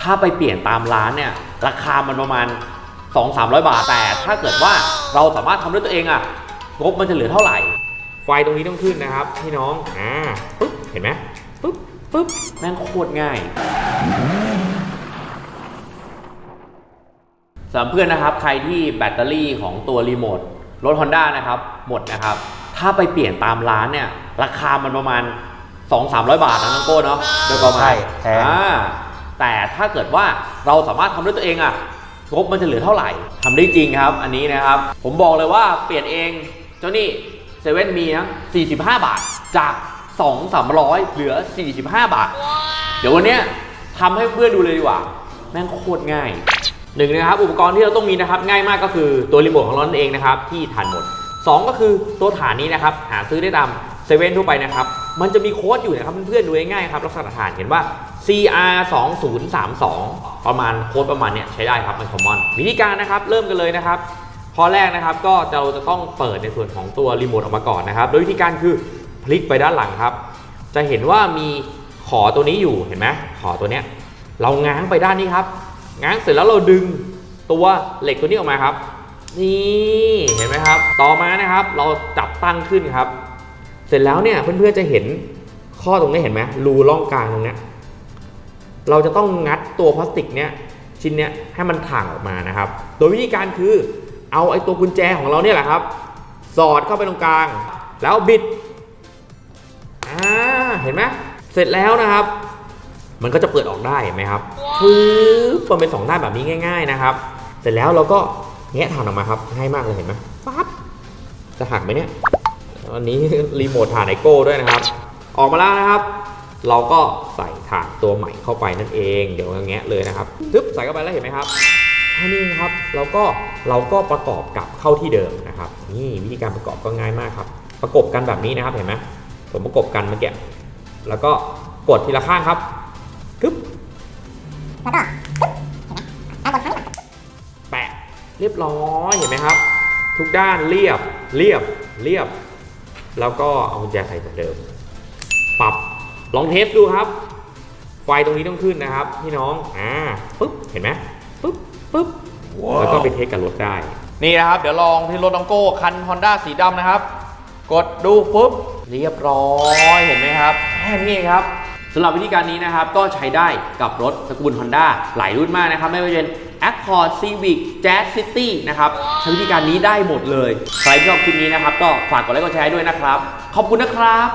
ถ้าไปเปลี่ยนตามร้านเนี่ยราคามันประมาณ 2 3 0 0 บาท แต่ถ้าเกิดว่าเราสามารถทำด้วยตัวเองอะงบมันจะเหลือเท่าไหร่ ไฟตรงนี้ต้องขึ้นนะครับพี่น้องอ่าปึ๊บเห็นไหมปึ๊บปึ๊บแม่งโคตรง่ายสำหรับเพื่อนนะครับใครที่แบตเตอรี่ของตัวรีโมทรถ Honda นะครับ หมดนะครับ ถ้าไปเปลี่ยนตามร้านเนี่ย ราคามันประมาณ 2 3 0 0 บาทนะน้องโก้เนาะโดยประมาณใช่แพงอ่า แต่ถ้าเกิดว่าเราสามารถทำด้วยตัวเองอะงบมันจะเหลือเท่าไหร่ทำได้จริงครับ อันนี้นะครับ ผมบอกเลยว่าเปลี่ยนเองเจ้านี่เซเว่นมีนะ45 บาทจาก2 300 เหลือ 45 บาท เดี๋ยววันเนี้ยทำให้เพื่อนดูเลยดีกว่า แม่งโคตรง่ายหนึ่งนะครับ อุปกรณ์ที่เราต้องมีนะครับ ง่ายมากก็คือตัวรีโมทของเรานั่นเองนะครับ ที่ฐานหมด 2 ก็คือตัวฐานนี้นะครับ หาซื้อได้ตามเซเว่นทั่วไปนะครับ มันจะมีโค้ดอยู่นะครับเพื่อนๆดูง่ายๆครับลักษณะฐานเห็นว่า CR 2 0 3 2ประมาณโค้ดประมาณเนี้ยใช้ได้ครับมันคอมมอนวิธีการนะครับเริ่มกันเลยนะครับข้อแรกนะครับก็เราจะต้องเปิดในส่วนของตัวรีโมทออกมาก่อนนะครับโดยวิธีการคือพลิกไปด้านหลังครับ จะเห็นว่ามีขอตัวนี้อยู่เห็นไหมขอตัวเนี้ยเราง้างไปด้านนี้ครับ ง้างเสร็จแล้วเราดึงตัวเหล็กตัวนี้ออกมาครับ นี่เห็นไหมครับ ต่อมานะครับเราจับตั้งขึ้นครับ สร็จแล้วเนี่ยเพื่อนๆจะเห็นข้อตรงนี้เห็นไหมรูร่องกลางตรงเนี้ยเราจะต้องงัดตัวพลาสติกเนี้ยชิ้นเนี้ยให้มันถ่างออกมานะครับ โดยวิธีการคือเอาไอ้ตัวกุญแจของเราเนี่ยแหละครับ สอดเข้าไปตรงกลาง แล้วบิดอ่าเห็นไหมเสร็จแล้วนะครับ มันก็จะเปิดออกได้เห็นไหมครับปึ๊บมันเป็นสองด้านแบบนี้ง่าย ๆนะครับ เสร็จแล้วเราก็แงะถ่านออกมาครับง่ายมากเลยเห็นไหมปั๊บจะหักไหมเนี่ย อันนี้รีโมทถ่านไอโก้ด้วยนะครับ ออกมาแล้วนะครับ เราก็ใส่ถ่านตัวใหม่เข้าไปนั่นเอง เดี๋ยวแงะเลยนะครับทึบใส่เข้าไปแล้วเห็นไหมครับแค่นี้ครับเราก็เราก็ประกอบกลับเข้าที่เดิมนะครับ นี่วิธีการประกอบก็ง่ายมากครับ ประกบกันแบบนี้นะครับเห็นไหมผมประกบกันเมื่อกี้แล้วก็กดทีละข้างครับกึ๊บแล้วก็ปึ๊บเห็นไหมด้านบนข้างหลังแปะเรียบร้อยเห็นไหมครับ ทุกด้านเรียบเรียบเรียบ แล้วก็เอากุญแจใส่เหมือนเดิม ปรับลองเทสดูครับ ไฟตรงนี้ต้องขึ้นนะครับ พี่น้อง อ่าปึ๊บ เห็นไหมปึ๊บปึ๊บ แล้วก็ไปเทสกับรถได้ นี่นะครับ เดี๋ยวลองที่รถน้องโก้คัน Honda สีดำนะครับ กดดูปุ๊บ เรียบร้อย เห็นไหมครับ แค่นี้เองครับสำหรับวิธีการนี้นะครับ ก็ใช้ได้กับรถตระกูล Honda หลายรุ่นมากนะครับ ไม่ว่าจะเป็น Accord Civic Jazz City นะครับใช้วิธีการนี้ได้หมดเลย ใครที่ชอบคลิปนี้นะครับ ก็ฝากกดไลค์กดแชร์ด้วยนะครับ ขอบคุณนะครับ